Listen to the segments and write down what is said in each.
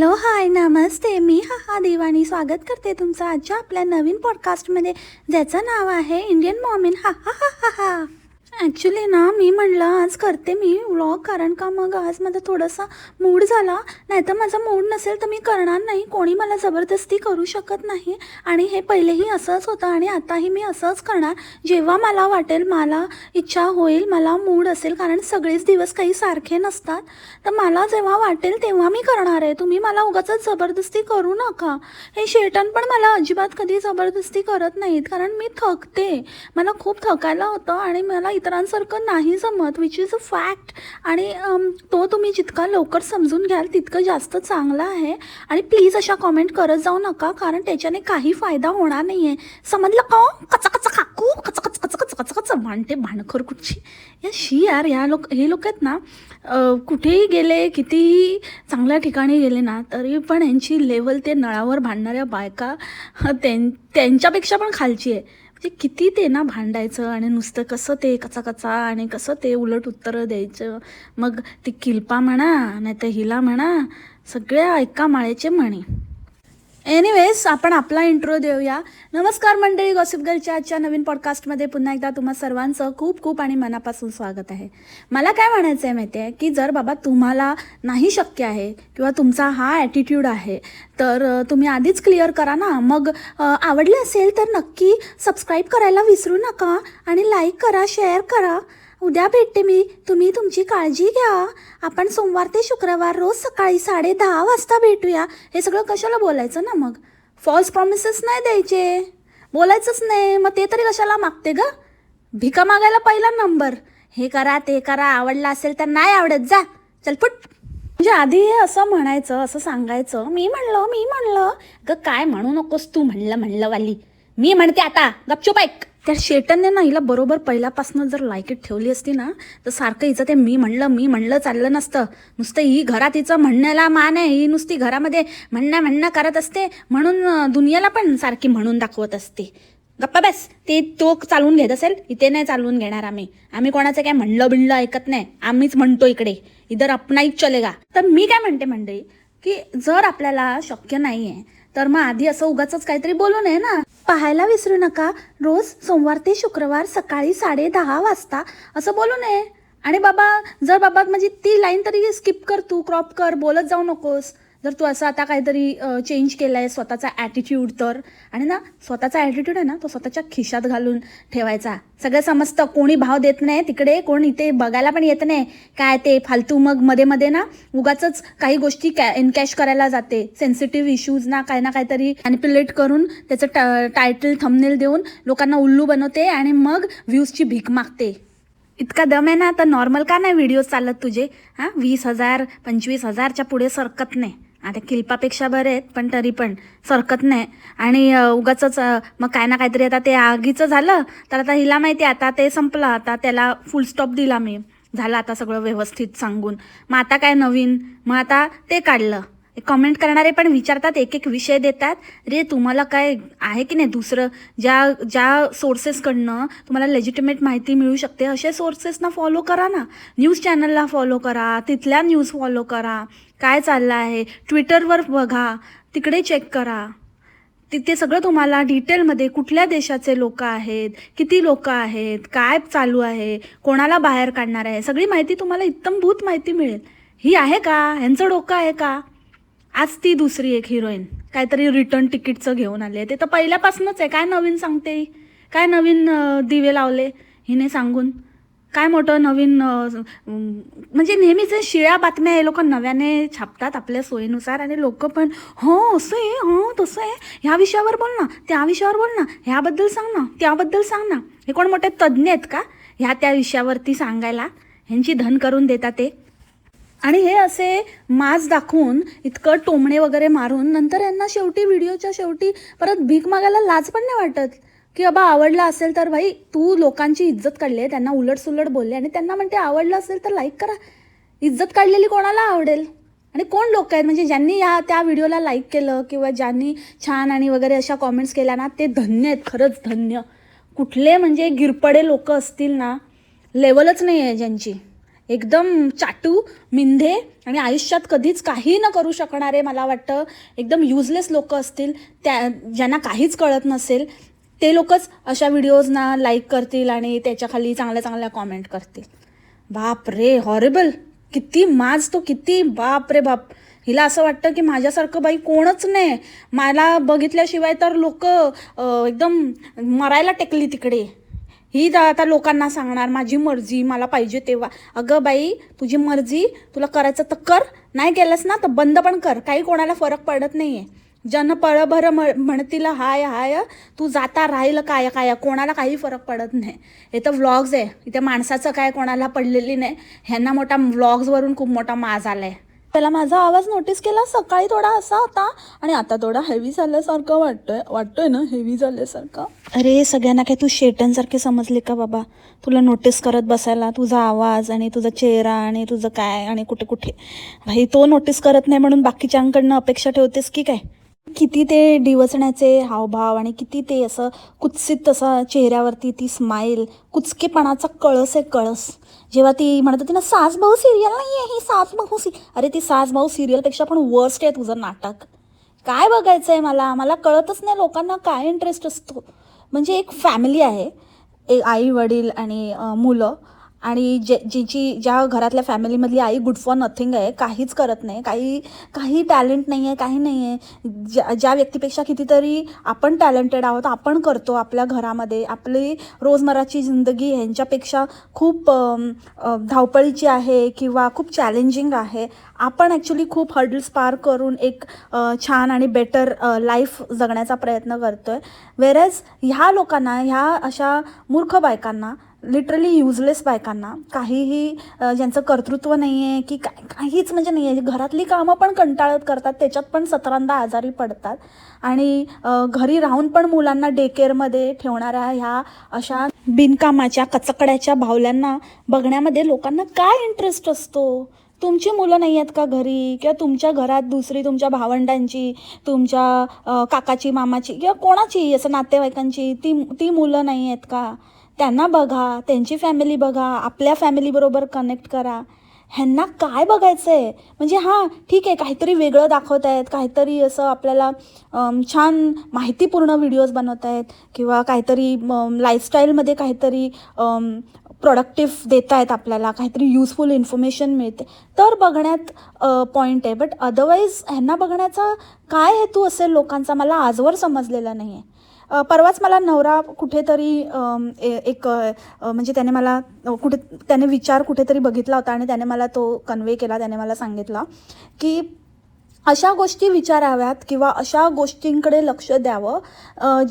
Hello hi नमस्ते. मी हा हा देवानी स्वागत करते तुमचं आजच्या आपल्या नवीन पॉडकास्टमध्ये ज्याचं नाव आहे इंडियन मॉमिन हा हा हा हा हा ॲक्च्युली ना मी म्हणलं आज करते मी व्लॉग कारण का मग आज माझा थोडासा मूड झाला. नाही तर माझा मूड नसेल तर मी करणार नाही. कोणी मला जबरदस्ती करू शकत नाही. आणि हे पहिलेही असंच होतं आणि आताही मी असंच करणार. जेव्हा मला वाटेल मला इच्छा होईल मला मूड असेल कारण सगळेच दिवस काही सारखे नसतात. तर मला जेव्हा वाटेल तेव्हा मी करणार आहे. तुम्ही मला उगाच जबरदस्ती करू नका. हे शेटन पण मला अजिबात कधी जबरदस्ती करत नाहीत कारण मी थकते. मला खूप थकायला होतं आणि मला इतरांसारखं नाही जमत विच इज अ फॅक्ट आणि तो तुम्ही जितका लवकर समजून घ्याल तितकं जास्त चांगलं आहे. आणि प्लीज अशा कॉमेंट करत जाऊ नका कारण त्याच्याने काही फायदा होणार नाही आहे समजलं का हो? कचा कचा काकू कच कच कच कच कच कच भांडते भांडखर कुठची या शी यार या लोक हे लोक आहेत ना कुठेही गेले कितीही चांगल्या ठिकाणी गेले ना तरी पण यांची लेवल ते नळावर भांडणाऱ्या बायका त्यां त्यांच्यापेक्षा पण खालची आहे. म्हणजे किती ते ना भांडायचं आणि नुसतं कसं ते कचा कचा आणि कसं ते उलट उत्तरं द्यायचं. मग ती किल्पा म्हणा नाही तर हिला म्हणा सगळ्या एका माळेचे म्हणे. एनिवेज आपण आपला इंट्रो देऊया. नमस्कार मंडळी गॉसिप गर्लच्या आजच्या नवीन पॉडकास्टमध्ये पुन्हा एकदा तुम्हा सर्वांचं खूप खूप आणि मनापासून स्वागत आहे. मला काय म्हणायचं आहे माहिती आहे की जर बाबा तुम्हाला नाही शक्य आहे किंवा तुमचा हा ॲटिट्यूड आहे तर तुम्ही आधीच क्लिअर करा ना. मग आवडले असेल तर नक्की सबस्क्राईब करायला विसरू नका आणि लाईक करा शेअर करा. उद्या भेटते मी. तुम्ही तुमची काळजी घ्या. आपण सोमवार ते शुक्रवार रोज सकाळी साडे दहा वाजता भेटूया. हे सगळं कशाला बोलायचं ना मग? फॉल्स प्रॉमिसेस नाही द्यायचे. बोलायचंच नाही. मग ते तरी कशाला मागते ग? भिका मागायला पहिला नंबर हे करा ते करा. आवडलं असेल तर नाही आवडत जा. चल फुट. म्हणजे आधी हे असं म्हणायचं असं सांगायचं. मी म्हणलं मी म्हणलं. ग काय म्हणू नकोस तू म्हणलं म्हणलं वाली मी म्हणते आता. गपचूप ऐक. त्या शेटनने ना हिला बरोबर पहिल्यापासून जर लायकीत ठेवली असती ना तर सारखं हिचं ते मी म्हणलं मी म्हणलं चाललं नसतं. नुसतं ही घरात हिचं म्हणण्याला मान आहे ही नुसती घरामध्ये म्हणणं म्हणणं करत असते म्हणून दुनियाला पण सारखी म्हणून दाखवत असते. गप्पा बस ते तो चालवून घेत असेल इथे नाही चालवून घेणार आम्ही. आम्ही कोणाचं काय म्हणलं बिणलं ऐकत नाही आम्हीच म्हणतो इकडे. इधर अपनाईच चलेगा. तर मी काय म्हणते मंडळी की जर आपल्याला शक्य नाही आहे तर मग आधी असं उगाच काहीतरी बोलू नये ना. पाहायला विसरू नका. रोज सोमवार ते शुक्रवार सकाळी साडे दहा वाजता. असं बोलू नये. आणि बाबा जर बाबा म्हणजे ती लाईन तरी स्किप कर तू क्रॉप कर बोलत जाऊ नकोस. जर तू असं आता काहीतरी चेंज केलं आहे स्वतःचा ॲटिट्यूड तर. आणि ना स्वतःचा ॲटिट्यूड आहे ना तो स्वतःच्या खिशात घालून ठेवायचा. सगळं समजतं कोणी भाव देत नाही तिकडे कोण इथे बघायला पण येत नाही. काय ते फालतू मग मध्ये मध्ये ना उगाच काही गोष्टी कॅ एनकॅश करायला जाते. सेन्सिटिव्ह इश्यूज ना काय ना काहीतरी मॅनिप्युलेट करून त्याचं टा टायटल थंबनेल देऊन लोकांना उल्लू बनवते आणि मग व्ह्यूजची भीक मागते. इतका दम आहे ना तर नॉर्मल का नाही व्हिडिओ चालत तुझे? हां वीस हजार पंचवीस हजारच्या पुढे सरकत नाही. आता किल्पापेक्षा बरे आहेत पण तरी पण सरकत नाही. आणि उगाच मग काय ना काहीतरी आता ते आगीचं झालं तर आता हिला माहिती आहे, आता ते संपलं आता त्याला फुलस्टॉप दिला मी. झालं आता सगळं व्यवस्थित सांगून. मग आता काय नवीन? मग आता ते काढलं. कमेंट करणारे पण विचारतात एक एक विषय देतात. रे तुम्हाला काय आहे की नाही दुसरं? ज्या ज्या सोर्सेसकडनं तुम्हाला लेजिटिमेट माहिती मिळू शकते असे सोर्सेसना फॉलो करा ना. न्यूज चॅनलला फॉलो करा तिथल्या न्यूज फॉलो करा. काय चाललं आहे? ट्विटरवर बघा तिकडे चेक करा. तिथे सगळं तुम्हाला डिटेलमध्ये कुठल्या देशाचे लोक आहेत किती लोक आहेत काय चालू आहे कोणाला बाहेर काढणार आहे सगळी माहिती तुम्हाला इत्तमभूत माहिती मिळेल. ही आहे का? ह्यांचं डोकं आहे का? आज ती दुसरी एक हिरोईन. काहीतरी रिटर्न तिकीटचं घेऊन आले ते तर पहिल्यापासूनच आहे. काय नवीन सांगते काय नवीन दिवे लावले? हिने सांगून. काय मोठं नवीन म्हणजे नेहमीच शिळ्या बातम्या हे लोक नव्याने छापतात आपल्या सोयीनुसार आणि लोक पण हो असं आहे हो तसं आहे. ह्या विषयावर बोल ना. त्या विषयावर बोल ना. ह्याबद्दल सांग ना. त्याबद्दल सांग ना. हे कोण मोठे तज्ज्ञ आहेत का? ह्या त्या विषयावरती सांगायला. ह्यांची धन करून देतात ते. आणि हे असे मास दाखवून इतकं टोमणे वगैरे मारून नंतर यांना शेवटी व्हिडिओच्या शेवटी परत भीक मागायला लाज पण नाही वाटत. की बाबा आवडला असेल तर भाई तू लोकांची इज्जत काढली आहे त्यांना उलट सुलट बोलले आणि त्यांना म्हणते आवडलं असेल तर लाईक करा. इज्जत काढलेली कोणाला आवडेल? आणि कोण लोक आहेत? म्हणजे ज्यांनी या त्या व्हिडिओला लाईक केलं किंवा ज्यांनी छान आणि वगैरे अशा कॉमेंट्स केल्या ना ते धन्य आहेत खरंच धन्य. कुठले म्हणजे गिरपडे लोक असतील ना लेवलच नाही आहे ज्यांची. एकदम चाटू मिंधे आणि आयुष्यात कधीच काही न करू शकणारे मला वाटतं. एकदम युजलेस लोक असतील त्या ज्यांना काहीच कळत नसेल ते लोकच अशा व्हिडिओजना लाईक करतील आणि त्याच्याखाली चांगल्या चांगल्या कॉमेंट करतील. बाप रे हॉरेबल किती माज तो किती बाप रे बाप. हिला असं वाटतं की माझ्यासारखं बाई कोणच नाही. मला बघितल्याशिवाय तर लोक एकदम मरायला टेकली तिकडे. ही दा- आता लोकांना सांगणार माझी मर्जी मला पाहिजे तेव्हा. अगं बाई तुझी मर्जी तुला करायचं तर कर नाही केलंस ना तर बंद पण कर काही कोणाला फरक पडत नाही आहे जन पळभर म- म्हणतील हाय हाय तू जाता राहील काय काय कोणाला काही फरक पडत नाही. हे तर व्लॉग्स आहे. इथे माणसाचं काय कोणाला पडलेली नाही. ह्यांना मोठा व्लॉग्सवरून खूप मोठा माज आहे त्याला माझा आवाज नोटीस केला सकाळी थोडा असा होता आणि आता थोडा हेवी झाल्यासारखं वाटतोय वाटतोय ना हेवी झाल्यासारखं? अरे सगळ्यांना काय तू शेटनसारखे समजले का बाबा? तुला नोटीस करत बसायला तुझा आवाज आणि तुझा चेहरा आणि तुझं काय आणि कुठे कुठे? भाई तो नोटीस करत नाही म्हणून बाकीच्यांकडनं अपेक्षा ठेवतेस की काय? किती ते डिवचण्याचे हावभाव आणि किती ते असं कुत्सित असं चेहऱ्यावरती ती स्माईल कुचकेपणाचा कळस आहे कळस. जेव्हा ती म्हणत होती ना सास भाऊ सिरियल नाही आहे ही सास भाऊ सी अरे ती सास भाऊ सिरियलपेक्षा पण वर्स्ट आहे तुझं नाटक. काय बघायचं आहे मला? मला कळतच नाही लोकांना काय इंटरेस्ट असतो. म्हणजे एक फॅमिली आहे एक आई वडील आणि मुलं. आणि जे जिची ज्या घरातल्या फॅमिलीमधली आई गुड फॉर नथिंग आहे काहीच करत नाही काही काही टॅलेंट नाही आहे काही नाही आहे ज्या ज्या व्यक्तीपेक्षा कितीतरी आपण टॅलेंटेड आहोत आपण करतो आपल्या घरामध्ये. आपली रोजमर्राची जिंदगी ह्यांच्यापेक्षा खूप धावपळीची आहे किंवा खूप चॅलेंजिंग आहे. आपण ॲक्च्युली खूप हर्डल्स पार करून एक छान आणि बेटर लाईफ जगण्याचा प्रयत्न करतो आहे वेरॅज ह्या लोकांना ह्या अशा मूर्ख बायकांना लिटरली युजलेस बायकांना. काहीही ज्यांचं कर्तृत्व नाही आहे की काय काहीच म्हणजे नाही आहे घरातली कामं पण कंटाळत करतात त्याच्यात पण सतरांदा आजारी पडतात. आणि घरी राहून पण मुलांना डे केअरमध्ये ठेवणाऱ्या ह्या अशा बिनकामाच्या कचकड्याच्या भावल्यांना बघण्यामध्ये लोकांना काय इंटरेस्ट असतो? तुमची मुलं नाही आहेत का घरी? किंवा तुमच्या घरात दुसरी तुमच्या भावंडांची तुमच्या काकाची मामाची किंवा कोणाची असं नातेवाईकांची ती ती मुलं नाही आहेत का? त्यांना बघा त्यांची फॅमिली बघा आपल्या फॅमिलीबरोबर कनेक्ट करा. ह्यांना काय बघायचं आहे म्हणजे हां ठीक आहे काहीतरी वेगळं दाखवत आहेत काहीतरी असं आपल्याला छान माहितीपूर्ण व्हिडिओज बनवत आहेत किंवा काहीतरी लाईफस्टाईलमध्ये काहीतरी प्रोडक्टिव्ह देत आहेत आपल्याला काहीतरी युजफुल इन्फॉर्मेशन मिळते. तर बघण्यात पॉईंट आहे. बट अदरवाईज ह्यांना बघण्याचा काय हेतू असेल लोकांचा मला आजवर समजलेला नाही आहे परवाच मला नवरा कुठेतरी ए- एक म्हणजे त्याने मला कुठे त्याने विचार कुठेतरी बघितला होता आणि त्याने मला तो कन्वे केला त्याने मला सांगितला की अशा गोष्टी विचाराव्यात किंवा अशा गोष्टींकडे लक्ष द्यावं.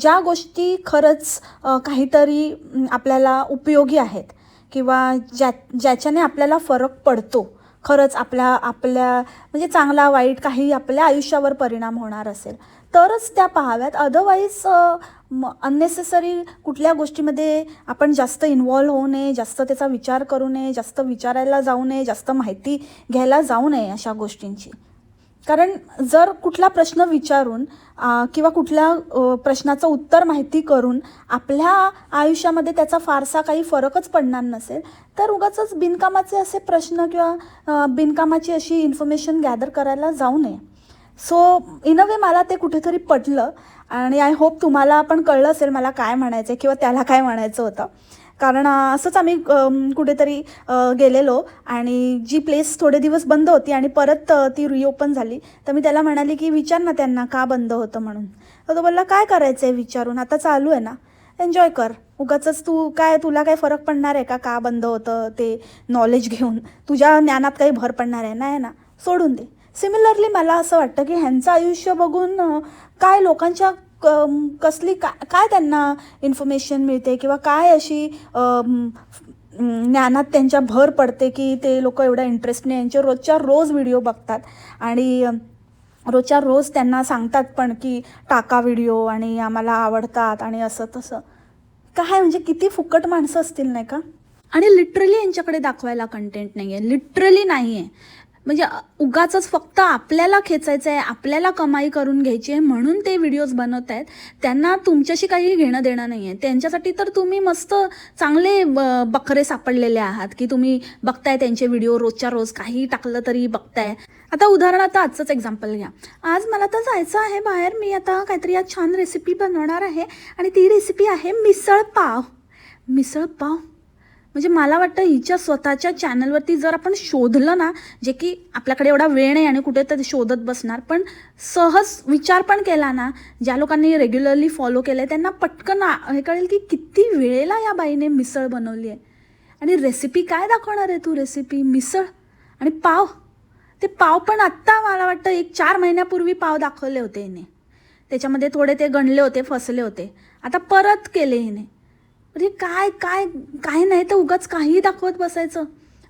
ज्या गोष्टी खरंच काहीतरी आपल्याला उपयोगी आहेत किंवा ज्या ज्याच्याने आपल्याला फरक पडतो. खरंच आपल्या आपल्या म्हणजे चांगला वाईट काही आपल्या आयुष्यावर परिणाम होणार असेल. तरच त्या पाहाव्यात. अदरवाईज अननेसेसरी कुठल्या गोष्टीमध्ये आपण जास्त इन्वॉल्व्ह होऊ नये जास्त त्याचा विचार करू नये जास्त विचारायला जाऊ नये जास्त माहिती घ्यायला जाऊ नये अशा गोष्टींची. कारण जर कुठला प्रश्न विचारून किंवा कुठल्या प्रश्नाचं उत्तर माहिती करून आपल्या आयुष्यामध्ये त्याचा फारसा काही फरकच पडणार नसेल तर उगाच बिनकामाचे असे प्रश्न किंवा बिनकामाची अशी इन्फॉर्मेशन गॅदर करायला जाऊ नये. सो इन अ वे मला ते कुठेतरी पटलं आणि आय होप तुम्हाला पण कळलं असेल मला काय म्हणायचं किंवा त्याला काय म्हणायचं होतं. कारण असंच आम्ही कुठेतरी गेलेलो आणि जी प्लेस थोडे दिवस बंद होती आणि परत ती रिओपन झाली तर मी त्याला म्हणाली की विचार ना त्यांना का बंद होतं म्हणून. तर तो बोलला काय करायचं आहे विचारून? आता चालू आहे ना. एन्जॉय कर. उगाच तू काय तुला काय फरक पडणार आहे का? का बंद होतं ते नॉलेज घेऊन? तुझ्या ज्ञानात काही भर पडणार आहे नाही ना? सोडून दे. सिमिलरली मला असं वाटतं की ह्यांचं आयुष्य बघून काय लोकांच्या क- कसली का काय त्यांना इन्फॉर्मेशन मिळते किंवा काय अशी ज्ञानात त्यांच्या भर पडते की ते लोक एवढ्या इंटरेस्टने यांचे रोजच्या रोज व्हिडिओ बघतात. आणि रोजच्या रोज त्यांना सांगतात पण की टाका व्हिडिओ आणि आम्हाला आवडतात आणि असं तसं. काय म्हणजे किती फुकट माणसं असतील नाही का? आणि लिटरली यांच्याकडे दाखवायला कंटेंट नाही आहे लिटरली नाही आहे म्हणजे उगाच फक्त आपल्याला खेचायचं आहे आपल्याला कमाई करून घ्यायची आहे म्हणून ते व्हिडिओज बनवत आहेत. त्यांना तुमच्याशी काही घेणं देणं नाही आहे त्यांच्यासाठी तर तुम्ही मस्त चांगले ब- बकरे सापडलेले आहात की तुम्ही बघताय त्यांचे व्हिडिओ रोजच्या रोज काही टाकलं तरी बघताय. आता उदाहरणार्थ आजचंच एक्झाम्पल घ्या. आज मला तर जायचं आहे बाहेर. मी आता काहीतरी आज छान रेसिपी बनवणार आहे आणि ती रेसिपी आहे मिसळ पाव. मिसळ पाव? म्हणजे मला वाटतं हिच्या स्वतःच्या चॅनलवरती जर आपण शोधलं ना जे की आपल्याकडे एवढा वेळ नाही आणि कुठे तर शोधत बसणार पण सहज विचार पण केला ना ज्या लोकांनी रेग्युलरली फॉलो केलं आहे त्यांना पटकन हे कळेल की किती वेळेला या बाईने मिसळ बनवली आहे. आणि रेसिपी काय दाखवणार आहे तू रेसिपी मिसळ? आणि पाव? ते पाव पण आत्ता मला वाटतं एक चार महिन्यापूर्वी पाव दाखवले होते हिने. त्याच्यामध्ये थोडे ते गणले होते फसले होते. आता परत केले हिने. म्हणजे काय काय काय नाही तर उगाच काही दाखवत बसायचं.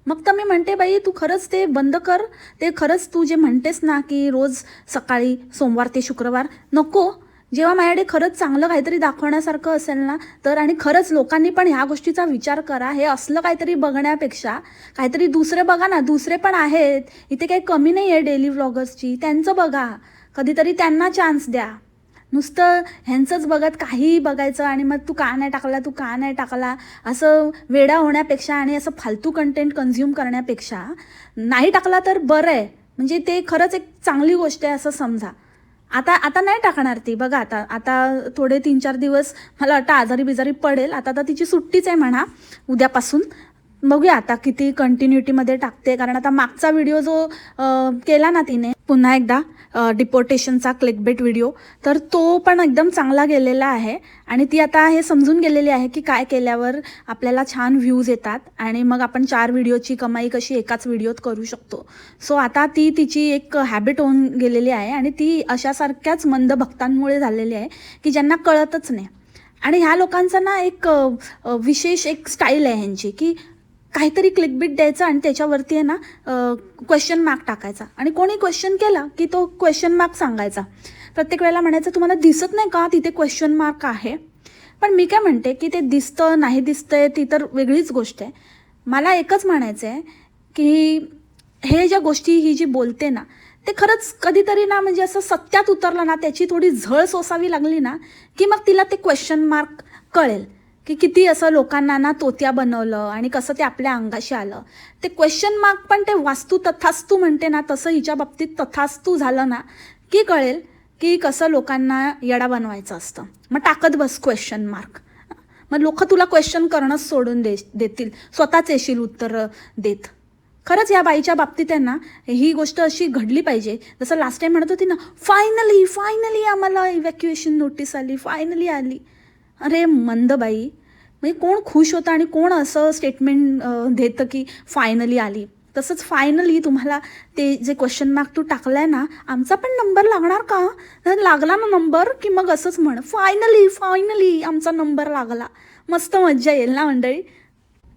मग तर मी म्हणते बाई तू खरंच ते बंद कर. ते खरंच तू जे म्हणतेस ना की रोज सकाळी सोमवार ते शुक्रवार नको. जेव्हा माझ्याकडे खरंच चांगलं काहीतरी दाखवण्यासारखं असेल ना तर आणि खरंच लोकांनी पण ह्या गोष्टीचा विचार करा. हे असलं काहीतरी बघण्यापेक्षा काहीतरी दुसरे बघा ना. दुसरे पण आहेत. इथे काही कमी नाही आहे डेली व्लॉगर्सची. त्यांचं बघा. कधीतरी त्यांना चान्स द्या. नुसतं ह्यांचंच बघत काहीही बघायचं आणि मग तू का नाही टाकला तू का नाही टाकला? असं वेडा होण्यापेक्षा आणि असं फालतू कंटेंट कन्झ्युम करण्यापेक्षा नाही टाकला तर बरं आहे. म्हणजे ते खरंच एक चांगली गोष्ट आहे असं समजा. आता आता नाही टाकणार ती. बघा आता आता थोडे तीन चार दिवस मला वाटतं आजारी बिजारी पडेल. आता तर तिची सुट्टीच आहे म्हणा. उद्यापासून बघूया आता किती कंटिन्युटीमध्ये टाकते. कारण आता मागचा व्हिडिओ जो केला ना तिने पुन्हा एकदा डिपोर्टेशनचा क्लिकबेट व्हिडिओ तर तो पण एकदम चांगला गेलेला आहे. आणि ती आता हे समजून गेलेली आहे की काय केल्यावर आपल्याला छान व्ह्यूज येतात. आणि मग आपण चार व्हिडिओची कमाई कशी एकाच व्हिडिओत करू शकतो. सो आता ती तिची एक हॅबिट होऊन गेलेली आहे. आणि ती अशासारख्याच मंद भक्तांमुळे झालेली आहे की ज्यांना कळतच नाही. आणि ह्या लोकांचा ना एक विशेष एक स्टाईल आहे ह्यांची की काहीतरी क्लिकबिट द्यायचं आणि त्याच्यावरती आहे ना क्वेश्चन मार्क टाकायचा. आणि कोणी क्वेश्चन केला की तो क्वेश्चन मार्क सांगायचा. प्रत्येक वेळेला म्हणायचं तुम्हाला दिसत नाही का तिथे क्वेश्चन मार्क आहे? पण मी काय म्हणते की ते दिसतं नाही दिसतंय ती तर वेगळीच गोष्ट आहे. मला एकच म्हणायचं आहे की हे ज्या गोष्टी ही जी बोलते ना ते खरंच कधीतरी ना म्हणजे असं सत्यात उतरलं ना त्याची थोडी झळ सोसावी लागली ना की मग तिला ते क्वेश्चन मार्क कळेल. की किती असं लोकांना ना तोत्या बनवलं आणि कसं ते आपल्या अंगाशी आलं. ते क्वेश्चन मार्क पण ते वास्तू तथास्तू म्हणते ना तसं हिच्या बाबतीत तथास्तू झालं ना की कळेल की कसं लोकांना येडा बनवायचं असतं. मग टाकत बस क्वेश्चन मार्क मग लोक तुला क्वेश्चन करणंच सोडून दे देतील. स्वतःच येशील उत्तर देत. खरंच या बाईच्या बाबतीत आहे ना ही गोष्ट अशी घडली पाहिजे. जसं लास्ट टाईम म्हणत होती ना फायनली फायनली आम्हाला इव्हॅक्युएशन नोटीस आली फायनली आली. अरे मंदबाई म्हणजे कोण खुश होतं आणि कोण असं स्टेटमेंट देतं की फायनली आली. तसंच फायनली तुम्हाला ते जे क्वेश्चन मार्क तू टाकलाय ना आमचा पण नंबर लागणार का? तर लागला ना नंबर की मग असंच म्हण फायनली फायनली आमचा नंबर लागला. मस्त मज्जा येईल ना मंडळी?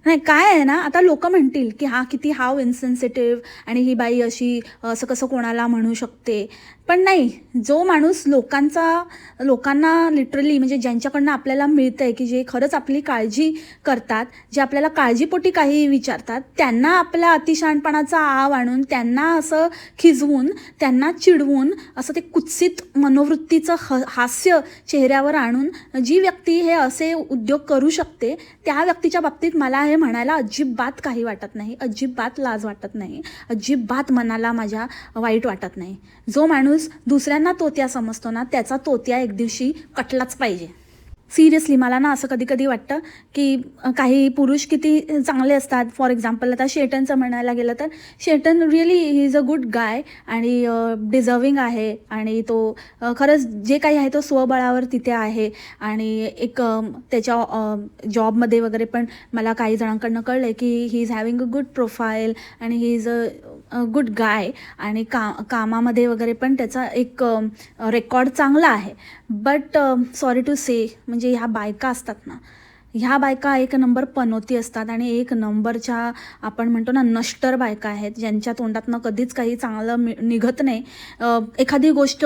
नाही काय आहे ना आता लोक म्हणतील की हा किती हाव इन्सेन्सिटिव्ह आणि ही बाई अशी असं कसं कोणाला म्हणू शकते? पण नाही जो माणूस लोकांचा लोकांना लिटरली म्हणजे ज्यांच्याकडनं आपल्याला मिळतं आहे की जे खरंच आपली काळजी करतात जे आपल्याला काळजीपोटी काही विचारतात त्यांना आपल्या अतिशहाणपणाचा आव आणून त्यांना असं खिजवून त्यांना चिडवून असं ते कुत्सित मनोवृत्तीचं ह हास्य चेहऱ्यावर आणून जी व्यक्ती हे असे उद्योग करू शकते त्या व्यक्तीच्या बाबतीत मला हे म्हणायला अजिबात काही वाटत नाही अजिबात लाज वाटत नाही अजिबात मनाला माझ्या वाईट वाटत नाही. जो माणूस दुसऱ्यांना तोत्या समजतो ना त्याचा तोत्या एक दिवशी कटलाच पाहिजे. सिरियसली मला ना असं कधी कधी वाटतं की काही पुरुष किती चांगले असतात. फॉर एक्झाम्पल आता शेटनचं म्हणायला गेलं तर Shetan really he is a good guy आणि डिझर्विंग आहे. आणि तो खरंच जे काही आहे तो स्वबळावर तिथे आहे. आणि एक त्याच्या जॉबमध्ये वगैरे पण मला काही जणांकडनं कळलं की he is having a good profile आणि he is a good guy आणि का कामामध्ये वगैरे पण त्याचा एक रेकॉर्ड चांगला आहे. बट सॉरी टू से म्हणजे ह्या बायका असतात ना ह्या बायका एक नंबर पनोती असतात आणि एक नंबरच्या आपण म्हणतो ना नष्टर बायका आहेत ज्यांच्या तोंडातनं कधीच काही चांगलं मि निघत नाही. एखादी गोष्ट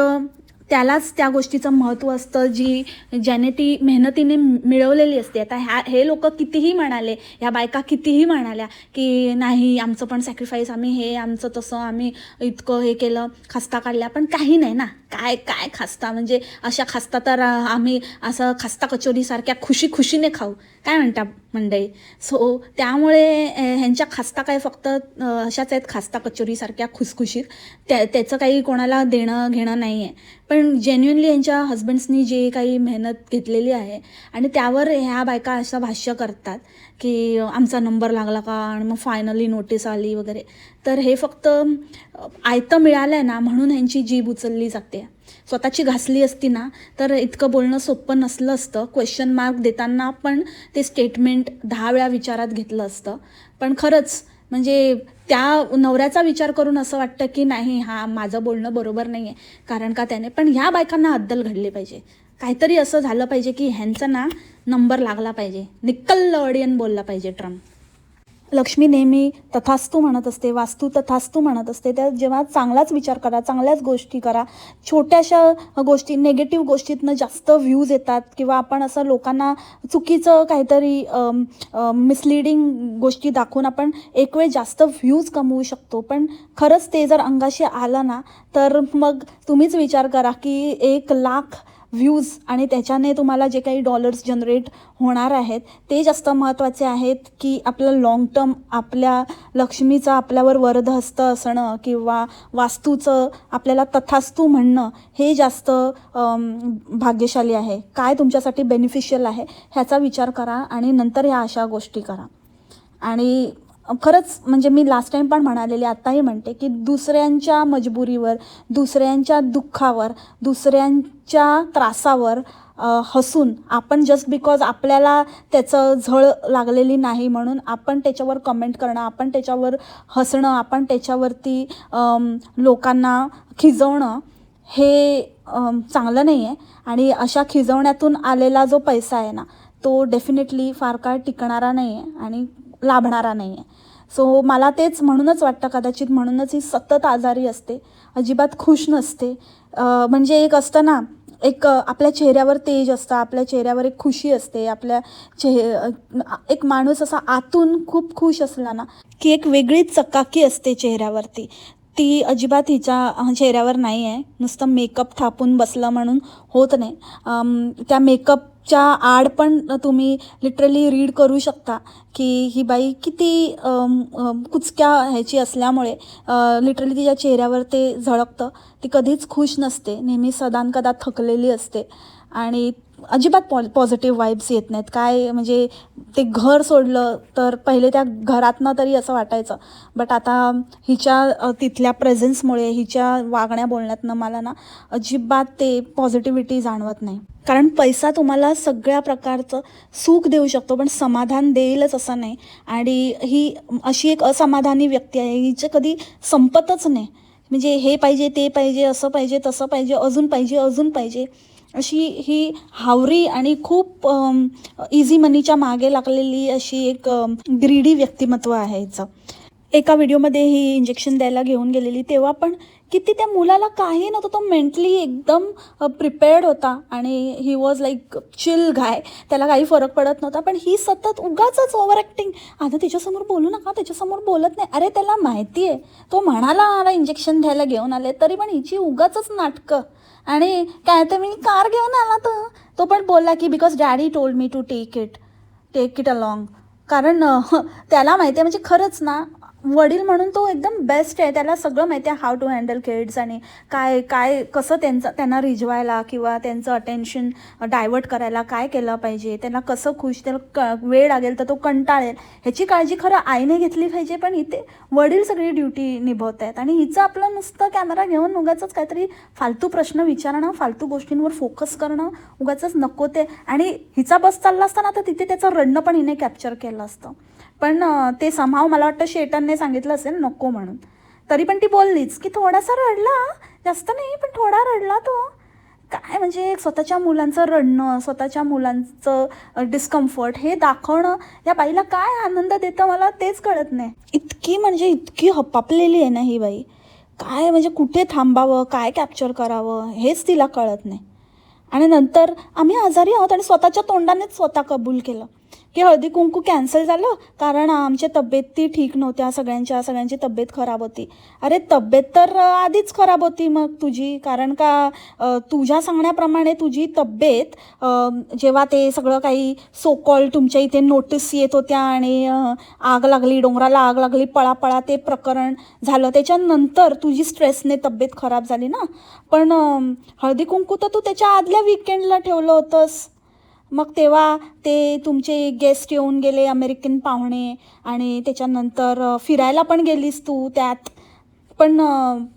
त्यालाच त्या गोष्टीचं महत्त्व असतं जी ज्याने ती मेहनतीने मिळवलेली असते. आता ह्या हे लोक कितीही म्हणाले ह्या बायका कितीही म्हणाल्या की नाही आमचं पण सॅक्रिफाईस आम्ही हे आमचं तसं आम्ही इतकं हे केलं खास्ता काढल्या. पण काही नाही ना. काय काय खास्ता? म्हणजे अशा खास्ता तर आम्ही असं खास्ता कचोरीसारख्या खुशी खुशीने खाऊ. काय म्हणता? मंडई. सो त्यामुळे ह्यांच्या खास्ता काय फक्त अशाच आहेत खास्ता कचोरीसारख्या खुसखुशीत. त्या त्याचं काही कोणाला देणं घेणं नाही आहे पण जेन्युनली यांच्या हजबंड्सनी जे काही मेहनत घेतलेली आहे आणि त्यावर ह्या बायका असं भाष्य करतात की आमचा नंबर लागला का आणि मग फायनली नोटीस आली वगैरे. तर हे फक्त आयतं मिळालं आहे ना म्हणून ह्यांची जीभ उचलली जाते. स्वतःची घासली असती ना तर इतकं बोलणं सोपं नसलं असतं. क्वेश्चन मार्क देताना पण ते स्टेटमेंट दहा वेळा विचारात घेतलं असतं. पण खरंच म्हणजे त्या नवऱ्याचा विचार करून असं वाटतं की नाही हा माझं बोलणं बरोबर नाही आहे कारण का त्याने पण ह्या बायकांना अद्दल घडली पाहिजे. काहीतरी असं झालं पाहिजे की ह्यांचा ना नंबर लागला पाहिजे. निक्कल ऑडियन बोलला पाहिजे ट्रम्प. लक्ष्मी नेहमी तथास्तू म्हणत असते वास्तू तथास्तू म्हणत असते. त्या जेव्हा चांगलाच विचार करा चांगल्याच गोष्टी करा छोट्याशा गोष्टी नेगेटिव्ह गोष्टीतनं जास्त व्ह्यूज येतात किंवा आपण असं लोकांना चुकीचं काहीतरी मिसलिडिंग गोष्टी दाखवून आपण एक वेळ जास्त व्ह्यूज कमवू शकतो. पण खरंच ते जर अंगाशी आलं ना तर मग तुम्हीच विचार करा की एक लाख व्ह्यूज आणि त्याच्याने तुम्हाला जे काही डॉलर्स जनरेट होणार आहेत ते जास्त महत्त्वाचे आहेत की आपलं लाँग टर्म आपल्या लक्ष्मीचं आपल्यावर वरदहस्त असणं किंवा वास्तूचं आपल्याला तथास्तू म्हणणं हे जास्त भाग्यशाली आहे. काय तुमच्यासाठी बेनिफिशियल आहे ह्याचा विचार करा आणि नंतर ह्या अशा गोष्टी करा. आणि खरंच म्हणजे मी लास्ट टाईम पण म्हणालेले आत्ताही म्हणते की दुसऱ्यांच्या मजबुरीवर दुसऱ्यांच्या दुःखावर दुसऱ्यांच्या त्रासावर हसून आपण जस्ट बिकॉज आपल्याला त्याचं झळ लागलेली नाही म्हणून आपण त्याच्यावर कमेंट करणं आपण त्याच्यावर हसणं आपण त्याच्यावरती लोकांना खिजवणं हे चांगलं नाही आहे आणि अशा खिजवण्यातून आलेला जो पैसा आहे ना तो डेफिनेटली फार काळ टिकणारा नाही आहे आणि लाभणारा नाही आहे सो मला तेच म्हणूनच वाटतं कदाचित म्हणूनच ही सतत आजारी असते अजिबात खुश नसते. म्हणजे एक असतं ना एक आपल्या चेहऱ्यावर तेज असतं आपल्या चेहऱ्यावर एक खुशी असते आपल्या चेह एक माणूस असा आतून खूप खुश असला ना की एक वेगळीच चकाकी असते चेहऱ्यावरती. ती अजिबात हिच्या चेहऱ्यावर नाही आहे. नुसतं मेकअप थापून बसलं म्हणून होत नाही. त्या मेकअपच्या आड पण तुम्ही लिटरली रीड करू शकता की ही बाई किती कुचक्या ह्याची असल्यामुळे लिटरली तिच्या चेहऱ्यावर ते झळकतं. ती कधीच खुश नसते. नेहमी सदानकदा थकलेली असते. आणि अजिबात पॉ पॉझिटिव्ह वाईब्स येत नाहीत. काय म्हणजे ते घर सोडलं तर पहिले त्या घरातनं तरी असं वाटायचं. बट आता हिच्या तिथल्या प्रेझेन्समुळे हिच्या वागण्या बोलण्यातनं मला ना अजिबात ते पॉझिटिव्हिटी जाणवत नाही. कारण पैसा तुम्हाला सगळ्या प्रकारचं सुख देऊ शकतो पण समाधान देईलच असं नाही. आणि ही अशी एक असमाधानी व्यक्ती आहे. हिचं कधी संपतच नाही. म्हणजे हे पाहिजे ते पाहिजे असं पाहिजे तसं पाहिजे अजून पाहिजे अजून पाहिजे. अशी ही हावरी आणि खूप इझी मनीच्या मागे लागलेली अशी एक ग्रीडी व्यक्तिमत्व आहे हिचं. एका व्हिडिओमध्ये ही इंजेक्शन द्यायला घेऊन गेलेली तेव्हा पण किती त्या मुलाला काही नव्हतं. तो मेंटली एकदम प्रिपेअर्ड होता. आणि he was like chill guy त्याला काही फरक पडत नव्हता. पण ही सतत उगाच ओव्हर ॲक्टिंग आता तिच्यासमोर बोलू नका. त्याच्यासमोर बोलत नाही. अरे त्याला माहिती आहे तो म्हणाला आला इंजेक्शन घ्यायला घेऊन आले. तरी पण हिची उगाच नाटकं. आणि काय तर मी कार घेऊन आला तर तो पण बोलला की because daddy told me to take it take it along कारण त्याला माहिती आहे म्हणजे खरंच ना वडील म्हणून तो एकदम बेस्ट आहे. त्याला सगळं माहिती आहे हाऊ टू हँडल किड्स आणि काय काय कसं त्यांचं त्यांना रिजवायला किंवा त्यांचं अटेन्शन डायवर्ट करायला काय केलं पाहिजे त्यांना कसं खुश त्याला क वेळ लागेल तर तो कंटाळेल. ह्याची काळजी खरं आईने घेतली पाहिजे पण इथे वडील सगळी ड्युटी निभवत आहेत. आणि हिचं आपलं नुसतं कॅमेरा घेऊन उगाचंच काहीतरी फालतू प्रश्न विचारणं फालतू गोष्टींवर फोकस करणं उगाचंच नको ते. आणि हिचा बस चालला असताना तर तिथे त्याचं रडणं पण हिने कॅप्चर केलं असतं. पण ते समाव मला वाटतं शेटनने सांगितलं असेल नको म्हणून. तरी पण ती बोललीच की थोडासा रडला. जास्त नाही पण थोडा रडला तो. काय म्हणजे स्वतःच्या मुलांचं रडणं स्वतःच्या मुलांचं डिस्कम्फर्ट हे दाखवणं या बाईला काय आनंद देतं मला तेच कळत नाही. इतकी म्हणजे इतकी हपापलेली आहे ना ही बाई. काय म्हणजे कुठे थांबावं काय कॅप्चर करावं हेच तिला कळत नाही. आणि नंतर आम्ही आजारी आहोत आणि स्वतःच्या तोंडानेच स्वतः कबूल केलं. की हळदी कुंकू कॅन्सल झालं कारण आमच्या तब्येती ठीक नव्हत्या सगळ्यांच्या सगळ्यांची तब्येत खराब होती. अरे तब्येत तर आधीच खराब होती मग तुझी कारण का तुझ्या सांगण्याप्रमाणे तुझी तब्येत जेव्हा ते सगळं काही सोकॉल तुमच्या इथे नोटीस येत होत्या आणि आग लागली डोंगराला आग लागली पळापळा ते प्रकरण झालं. त्याच्यानंतर तुझी स्ट्रेसने तब्येत खराब झाली ना. पण हळदी कुंकू तर तू त्याच्या आदल्या विकेंडला ठेवलं होतंस. मग तेव्हा ते तुमचे गेस्ट येऊन गेले अमेरिकन पाहुणे आणि त्याच्यानंतर फिरायला पण गेलीस तू त्यात. पण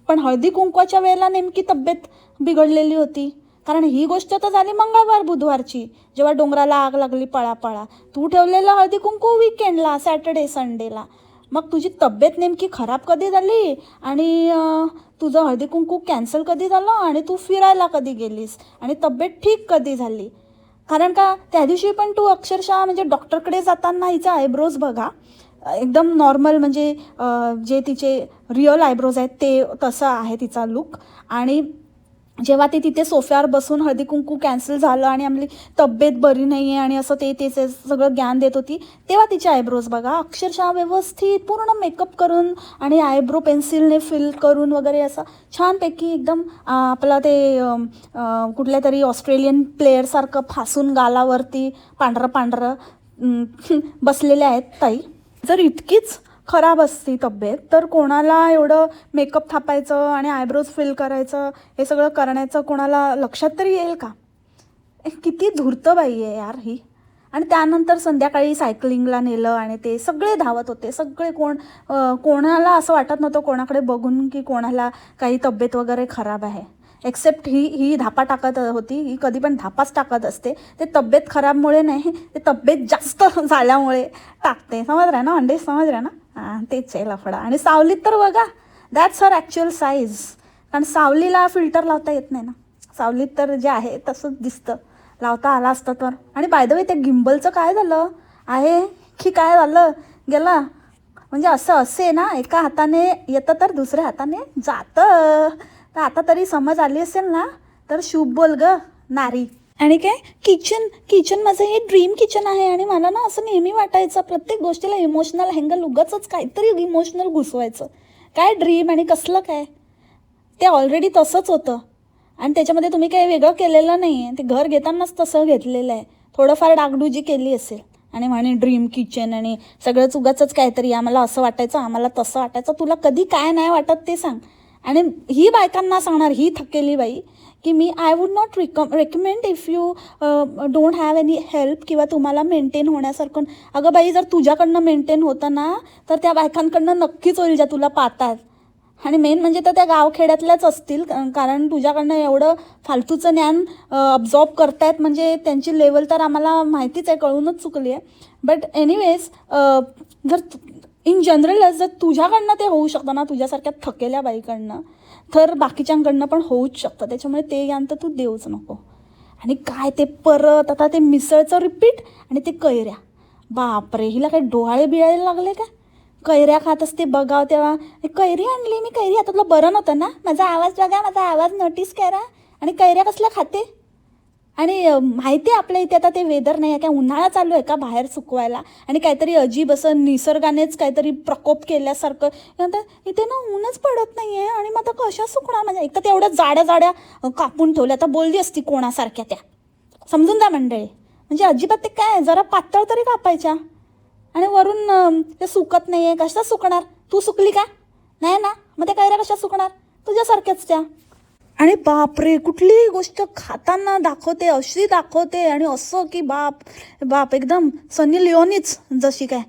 पण हळदी कुंकवाच्या वेळेला नेमकी तब्येत बिघडलेली होती. कारण ही गोष्ट तर झाली मंगळवार बुधवारची जेव्हा डोंगराला आग लागली पळापळा. तू ठेवलेलं हळदी कुंकू विकेंडला सॅटर्डे संडेला मग तुझी तब्येत नेमकी खराब कधी झाली? आणि तुझं हळदी कुंकू कॅन्सल कधी झालं? आणि तू फिरायला कधी गेलीस? आणि तब्येत ठीक कधी झाली? कारण का त्या दिवशी पण तू अक्षरशः म्हणजे डॉक्टरकडे जाताना हिचा आयब्रोज बघा. एकदम नॉर्मल म्हणजे जे तिचे रिअल आयब्रोज आहेत ते तसं आहे तिचा लुक आणि जेव्हा ते तिथे सोफ्यावर बसून हळदी कुंकू कॅन्सल झालं आणि आपली तब्येत बरी नाही आहे आणि असं ते तिचे सगळं ज्ञान देत होती तेव्हा तिचे आयब्रोज बघा अक्षरशः व्यवस्थित पूर्ण मेकअप करून आणि आयब्रो पेन्सिलने फिल करून वगैरे असं छानपैकी एकदम आपला ते कुठल्या तरी ऑस्ट्रेलियन प्लेअरसारखं फासून गालावरती पांढरं पांढरं बसलेल्या आहेत ताई. जर इतकीच खराब असती तब्येत तर कोणाला एवढं मेकअप थापायचं आणि आयब्रोज फिल करायचं हे सगळं करण्याचं कोणाला लक्षात तरी येईल का? किती धूर्त बाई आहे यार ही. आणि त्यानंतर संध्याकाळी सायकलिंगला नेलं आणि ते सगळे धावत होते. सगळे कोण कोणाला असं वाटत नव्हतं कोणाकडे बघून की कोणाला काही तब्येत वगैरे खराब आहे. एक्सेप्ट ही ही धापा टाकत होती. ही कधी पण धापाच टाकत असते. ते तब्येत खराबमुळे नाही ते तब्येत जास्त झाल्यामुळे टाकते. समज ना अंडे? समज ना? हां तेच आहे लफडा. आणि सावलीत तर बघा दॅट्स हर ॲक्च्युअल साईज कारण सावलीला फिल्टर लावता येत नाही ना. सावलीत तर जे आहे तसंच दिसतं. लावता आला असता तर. आणि बाय द वे त्या गिंबलचं काय झालं? आहे की काय झालं? गेलं. म्हणजे असं असे ना एका हाताने येतं तर दुसऱ्या हाताने जातं. तर आता तरी समज आली असेल ना तर शुभ बोल ग नारी. आणि काय किचन किचन माझं हे ड्रीम किचन आहे आणि मला ना असं नेहमी वाटायचं प्रत्येक गोष्टीला इमोशनल हँगल उगाच काहीतरी इमोशनल घुसवायचं. काय ड्रीम आणि कसलं काय? ते ऑलरेडी तसंच होतं. आणि त्याच्यामध्ये तुम्ही काही वेगळं केलेलं नाही आहे ते घर घेतानाच तसं घेतलेलं आहे. थोडंफार डागडुजी केली असेल. आणि म्हणे ड्रीम किचन आणि सगळंच उगाचच काहीतरी आम्हाला असं वाटायचं आम्हाला तसं वाटायचं. तुला कधी काय नाही वाटत ते सांग. आणि ही बायकांना सांगणार ही थकेली बाई की मी I would not recom recommend if you don't have any help किंवा तुम्हाला मेंटेन होण्यासारखं अगं बाई जर तुझ्याकडनं मेंटेन होतं ना तर त्या बायकांकडनं नक्कीच होईल ज्या तुला पाहतात आणि मेन म्हणजे तर त्या गावखेड्यातल्याच असतील कारण तुझ्याकडनं एवढं फालतूचं ज्ञान uh, अब्झॉर्ब करतायत म्हणजे त्यांची लेवल तर आम्हाला माहितीच आहे कळूनच चुकली आहे बट एनिवेज जर इन जनरल जर तुझ्याकडनं ते होऊ शकतं ना तुझ्यासारख्या थकेल्या बाईकडनं तर बाकीच्यांकडनं पण होऊच शकतं. त्याच्यामुळे ते ज्ञान तर तू देऊच नको. आणि काय ते परत आता ते मिसळचं रिपीट आणि ते कैऱ्या. बापरे हिला काय डोहाळे बिळायला लागले का कैऱ्या खात असते बघाव तेव्हा. कैरी आणली मी कैरी. आता तुला बरं नव्हतं ना? माझा आवाज बघा माझा आवाज नोटीस करा. आणि कैऱ्या कसल्या खाते? आणि माहिती आहे आपल्या इथे आता ते वेदर नाही आहे काय उन्हाळा चालू आहे का बाहेर सुकवायला? आणि काहीतरी अजीब असं निसर्गानेच काहीतरी प्रकोप केल्यासारखं. इथे ना ऊनच पडत नाही आहे आणि मग आता कशा सुकणार? म्हणजे एक तर तेवढ्या जाड्या जाड्या कापून ठेवल्या. आता बोलली असती कोणासारख्या त्या. समजून जा मंडळी. म्हणजे अजिबात ते काय जरा पातळ तरी कापायच्या. आणि वरून ते सुकत नाही आहे कशा सुकणार? तू सुकली का? नाही ना? मग त्या कैऱ्या कशा सुकणार? तुझ्यासारख्याच त्या. आणि बापरे कुठलीही गोष्ट खाताना दाखवते अशी दाखवते आणि असं की बाप बाप एकदम सनी लिओनीच जशी काय.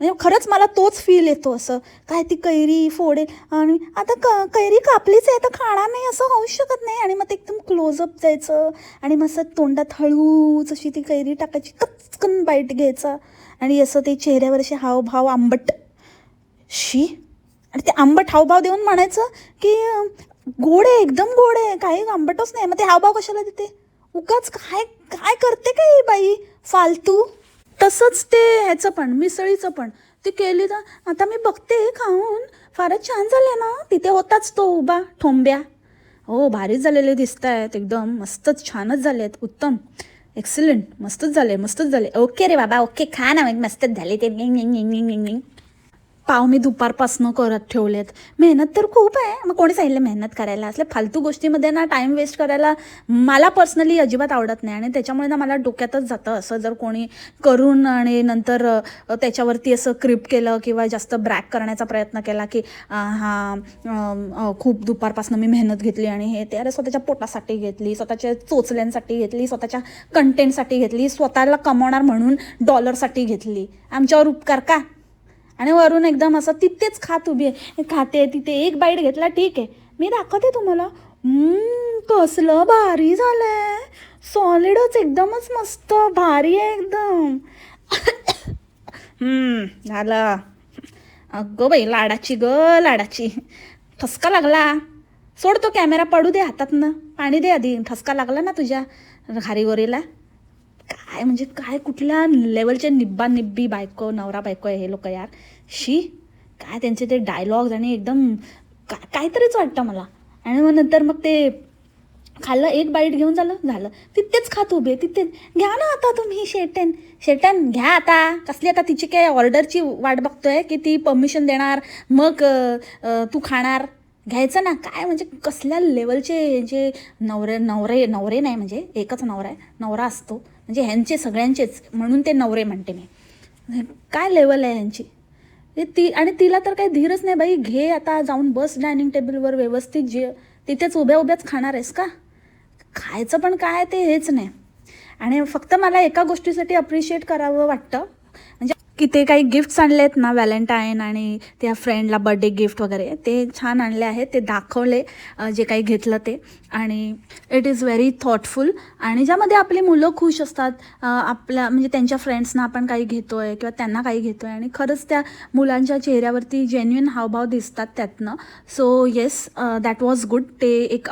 म्हणजे खरंच मला तोच फील येतो असं. काय ती कैरी फोडेल आणि आता क कैरी कापलीच आहे तर खाणार नाही असं होऊ शकत नाही. आणि मग ते एकदम क्लोजअप जायचं आणि मग असं तोंडात हळूच अशी ती कैरी टाकायची कचकन बाईट घ्यायचा आणि असं ते चेहऱ्यावर असे हावभाव आंबट. शी. आणि ते आंबट हावभाव देऊन म्हणायचं की गोड आहे एकदम गोड. आहे काही आंबटच नाही. मग ते हावभाव कशाला देते? उगाच काय काय करते का ही बाई? फालतू. तसंच ते ह्याचं पण मिसळीचं पण. ती केली तर आता मी बघते खाऊन. फारच छान झाले ना. तिथे होताच तो उभा ठोंब्या. हो भारीच झालेले दिसत आहेत एकदम. मस्तच छानच झाले आहेत उत्तम. एक्सलंट मस्तच झाले मस्तच झाले. ओके रे बाबा ओके खा ना मग. मस्तच झाले ते. निंग, निंग, निंग, निंग, निंग, निंग. पाव मी दुपारपासनं करत ठेवलेत. मेहनत तर खूप आहे. मग कोणी सांगितलं मेहनत करायला? असल्या फालतू गोष्टीमध्ये ना टाईम वेस्ट करायला मला पर्सनली अजिबात आवडत नाही. आणि त्याच्यामुळे ना मला डोक्यातच जातं असं. जर कोणी करून आणि नंतर त्याच्यावरती असं क्रिप केलं किंवा जास्त ब्रॅक करण्याचा प्रयत्न केला की हा खूप दुपारपासनं मी मेहनत घेतली आणि हे ते. अरे स्वतःच्या पोटासाठी घेतली स्वतःच्या चोचल्यांसाठी घेतली स्वतःच्या कंटेंटसाठी घेतली स्वतःला कमवणार म्हणून डॉलरसाठी घेतली. आमच्यावर उपकार का? आणि वरून एकदम असं तिथेच खात उभी आहे. खाते तिथे एक बाईट घेतला ठीक आहे. मी दाखवते तुम्हाला. कसलं भारी झालंय. सॉलिडच एकदमच मस्त भारी आहे एकदम. झालं. अगं बाई लाडाची ग लाडाची. ठसका लागला. सोड तो कॅमेरा पडू दे हातातनं पाणी दे आधी. ठसका लागला ना तुझ्या घारीवरीला. काय म्हणजे काय कुठल्या लेवलचे निब्बा निब्बी बायको नवरा बायको आहे हे लोक यार. शी काय त्यांचे ते डायलॉग्स आणि एकदम का काहीतरीच वाटतं मला. आणि मग नंतर मग ते खाल्लं एक बाईट घेऊन झालं झालं. तिथेच खात उभे तिथेच. घ्या ना आता तुम्ही शेटन. शेटन घ्या आता. कसली आता तिची काय ऑर्डरची वाट बघतोय की ती परमिशन देणार? मग तू खाणार? घ्यायचं ना. काय म्हणजे कसल्या लेवलचे जे नवरे नवरे नवरे नाही म्हणजे एकच नवरा आहे. नवरा असतो. म्हणजे ह्यांचे सगळ्यांचेच म्हणून ते नवरे म्हणते मी. काय लेवल आहे ह्यांची? ती आणि तिला तर काही धीरच नाही बाई. घे आता जाऊन बस डायनिंग टेबलवर व्यवस्थित जे तिथेच उभ्या उभ्याच खाणार आहेस का? खायचं पण काय ते हेच नाही. आणि फक्त मला एका गोष्टीसाठी अप्रिशिएट करावं वाटतं. म्हणजे की ते काही गिफ्ट्स आणले आहेत ना व्हॅलेंटाईन आणि त्या फ्रेंडला बर्थडे गिफ्ट वगैरे ते छान आणले आहेत. ते दाखवले जे काही घेतलं ते. आणि इट इज व्हेरी थॉटफुल आणि ज्यामध्ये आपली मुलं खुश असतात आपल्या म्हणजे त्यांच्या फ्रेंड्सना आपण काही घेतो आहे किंवा त्यांना काही घेतो आहे आणि खरंच त्या मुलांच्या चेहऱ्यावरती जेन्युइन हावभाव दिसतात त्यातनं. So yes that was good ते एक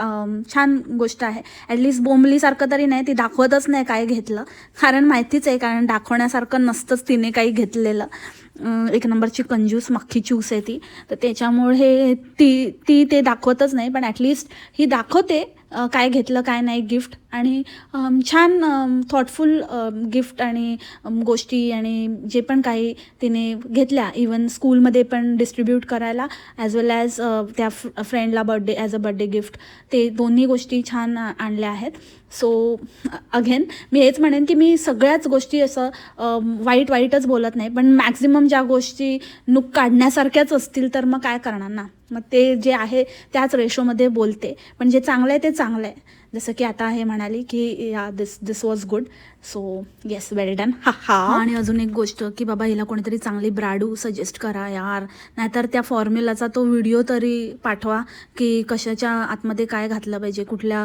छान गोष्ट आहे. ॲटलिस्ट बोंबलीसारखं तरी नाही ती दाखवतच नाही काय घेतलं. कारण माहितीच आहे कारण दाखवण्यासारखं नसतंच तिने काही घेतलं. घेतलेलं. एक नंबरची कंजूस मक्खी चूस आहे ती. तर त्याच्यामुळे ती ती ते दाखवतच नाही पण ॲटलिस्ट ही दाखवते काय घेतलं काय नाही गिफ्ट आणि छान थॉटफुल गिफ्ट आणि गोष्टी आणि जे पण काही तिने घेतल्या. इवन स्कूलमध्ये पण डिस्ट्रीब्यूट करायला ॲज वेल ॲज त्या फ्रेंडला birthday as a birthday gift ते दोन्ही गोष्टी छान आणल्या आहेत. सो अगेन मी हेच म्हणेन की मी सगळ्याच गोष्टी असं वाईट वाईटच बोलत नाही. पण मॅक्झिमम ज्या गोष्टी नुक काढण्यासारख्याच असतील तर मग काय करणार ना? मग ते जे आहे त्याच रेशोमध्ये बोलते. पण जे चांगलं आहे ते चांगलं आहे. जसं की आता हे म्हणाली की या this this was good so yes well done हा हा आणि अजून एक गोष्ट की बाबा हिला कोणीतरी चांगली ब्राडू सजेस्ट करा यार. नाहीतर त्या फॉर्म्युलाचा तो व्हिडिओ तरी पाठवा की कशाच्या आतमध्ये काय घातलं पाहिजे कुठल्या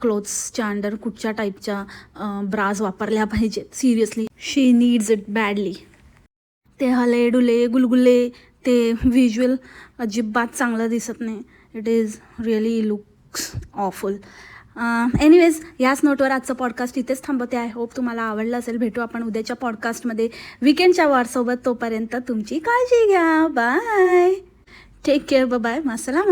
क्लोथ्सच्या अंडर कुठच्या टाईपच्या ब्राज वापरल्या पाहिजेत. Seriously she needs it badly ते हले डुले गुलगुले ते व्हिज्युअल अजिबात चांगलं दिसत नाही. It is really looks awful anyways याच नोटवर आजचं पॉडकास्ट इथेच थांबवते. आय होप तुम्हाला आवडलं असेल. भेटू आपण उद्याच्या पॉडकास्टमध्ये विकेंडच्या वारसोबत तोपर्यंत तुमची काळजी घ्या. बाय टेक केअर बाय मसला